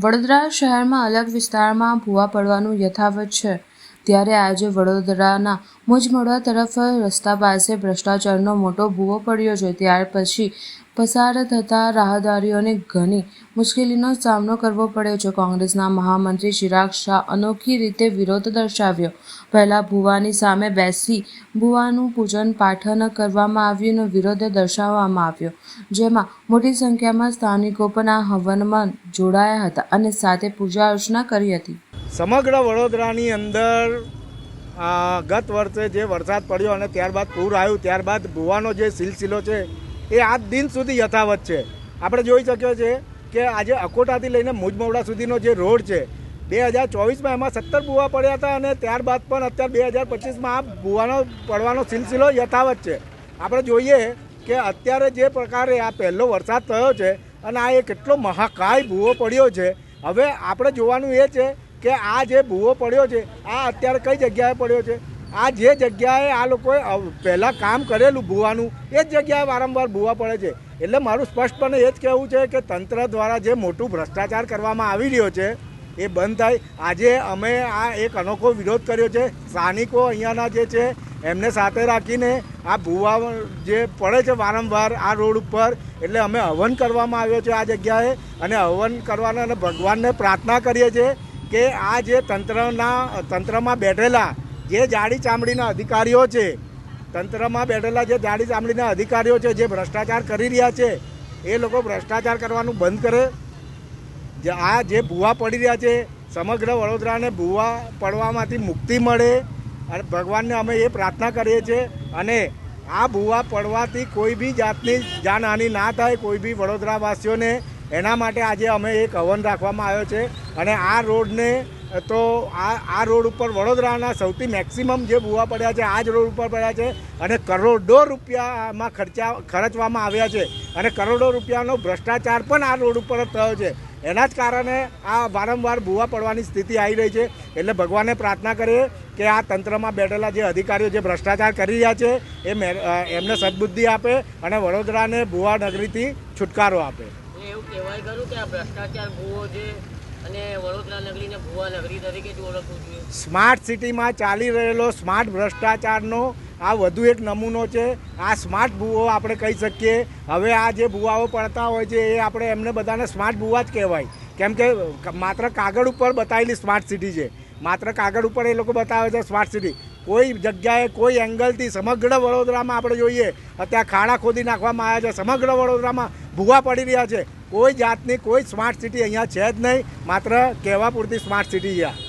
વડોદરા શહેરમાં અલગ વિસ્તારમાં ભૂવા પડવાનું યથાવત છે. ત્યારે આજે વડોદરાના મુજમડવા તરફ રસ્તા પાસે ભ્રષ્ટાચારનો મોટો ભૂવો પડ્યો છે. ત્યાર પછી પસાર થતા રાહદારીઓને ઘણી મુશ્કેલીનો સામનો કરવો પડ્યો છે. કોંગ્રેસના મહામંત્રી ચિરાગ શાહ અનોખી રીતે વિરોધ દર્શાવ્યો. પહેલા ભુવાની સામે બેસી ભુવાનું પૂજન પાઠન કરવામાં આવ્યું વિરોધ દર્શાવવામાં આવ્યો, જેમાં મોટી સંખ્યામાં સ્થાનિકો પણ આ હવનમાં જોડાયા હતા અને સાથે પૂજા અર્ચના કરી હતી. સમગ્ર વડોદરાની અંદર ગત વર્ષે જે વરસાદ પડ્યો અને ત્યારબાદ પૂર આવ્યું, ત્યારબાદ ભુવાનો જે સિલસિલો છે એ આજ દિન સુધી યથાવત છે. આપણે જોઈ શક્યો છે કે આજે અકોટાથી લઈને મુજમવડા સુધીનો જે રોડ છે બે હજાર ચોવીસમાં એમાં સત્તર ભૂવા પડ્યા હતા અને ત્યારબાદ પણ અત્યારે બે હજાર પચીસમાં આ ભૂવાનો પડવાનો સિલસિલો યથાવત છે. આપણે જોઈએ કે અત્યારે જે પ્રકારે આ પહેલો વરસાદ થયો છે અને આ એ કેટલો મહાકાય ભૂવો પડ્યો છે. હવે આપણે જોવાનું એ છે કે આ જે ભૂવો પડ્યો છે, આ અત્યારે કઈ જગ્યાએ પડ્યો છે? આ જે જગ્યાએ આ લોકોએ પહેલાં કામ કરેલું ભૂવાનું, એ જ જગ્યાએ વારંવાર ભૂવા પડે છે. એટલે મારું સ્પષ્ટપણે એ જ કહેવું છે કે તંત્ર દ્વારા જે મોટું ભ્રષ્ટાચાર કરવામાં આવી રહ્યો છે, એ બંધ થાય. આજે અમે આ એક અનોખો વિરોધ કર્યો છે. સ્થાનિકો અહીંયાના જે છે, એમને સાથે રાખીને આ ભૂવા જે પડે છે વારંવાર આ રોડ ઉપર, એટલે અમે હવન કરવામાં આવ્યો છે આ જગ્યાએ. અને હવન કરવાના અને ભગવાનને પ્રાર્થના કરીએ છીએ કે આ જે તંત્રના, તંત્રમાં બેઠેલા જે જાડી ચામડીના અધિકારીઓ છે, તંત્રમાં બેઠેલા જે જાડી ચામડીના અધિકારીઓ છે, જે ભ્રષ્ટાચાર કરી રહ્યા છે, એ લોકો ભ્રષ્ટાચાર કરવાનું બંધ કરે. જે આ જે ભૂવા પડી રહ્યા છે, સમગ્ર વડોદરાને ભૂવા પડવામાંથી મુક્તિ મળે અને ભગવાનને અમે એ પ્રાર્થના કરીએ છીએ. અને આ ભૂવા પડવાથી કોઈ બી જાતની જાનહાનિ ના થાય, કોઈ બી વડોદરાવાસીઓને. એના માટે આજે અમે એક હવન રાખવામાં આવ્યો છે. અને આ રોડને તો આ આ રોડ ઉપર વડોદરાના સૌથી મેક્સિમમ જે ભૂવા પડ્યા છે, આ જ રોડ ઉપર પડ્યા છે અને કરોડો રૂપિયામાં ખર્ચા ખર્ચવામાં આવ્યા છે અને કરોડો રૂપિયાનો ભ્રષ્ટાચાર પણ આ રોડ ઉપર જ થયો છે. એના જ કારણે આ વારંવાર ભૂવા પડવાની સ્થિતિ આવી રહી છે. એટલે ભગવાને પ્રાર્થના કરીએ કે આ તંત્રમાં બેઠેલા જે અધિકારીઓ જે ભ્રષ્ટાચાર કરી રહ્યા છે, એ એમને સદબુદ્ધિ આપે અને વડોદરાને ભૂવા નગરીથી છુટકારો આપે. એવું કહેવાય ખરું કે આ ભ્રષ્ટાચાર ભૂવો છે સ્માર્ટ સિટીમાં ચાલી રહેલો સ્માર્ટ ભ્રષ્ટાચારનો આ વધુ એક નમૂનો છે. આ સ્માર્ટ ભૂવો આપણે કહી શકીએ. હવે આ જે ભૂવાઓ પડતા હોય છે એ આપણે એમને બધાને સ્માર્ટ ભૂવા જ કહેવાય. કેમ કે માત્ર કાગળ ઉપર બતાવેલી સ્માર્ટ સિટી છે. માત્ર કાગળ ઉપર એ લોકો બતાવે છે સ્માર્ટ સિટી. કોઈ જગ્યાએ કોઈ એંગલથી સમગ્ર વડોદરામાં આપણે જોઈએ, અત્યારે ખાડા ખોદી નાખવામાં આવ્યા છે, સમગ્ર વડોદરામાં ભૂવા પડી રહ્યા છે. કોઈ જાતની કોઈ સ્માર્ટ સિટી અહીંયા છે જ નહીં, માત્ર કહેવા પૂરતી સ્માર્ટ સિટી છે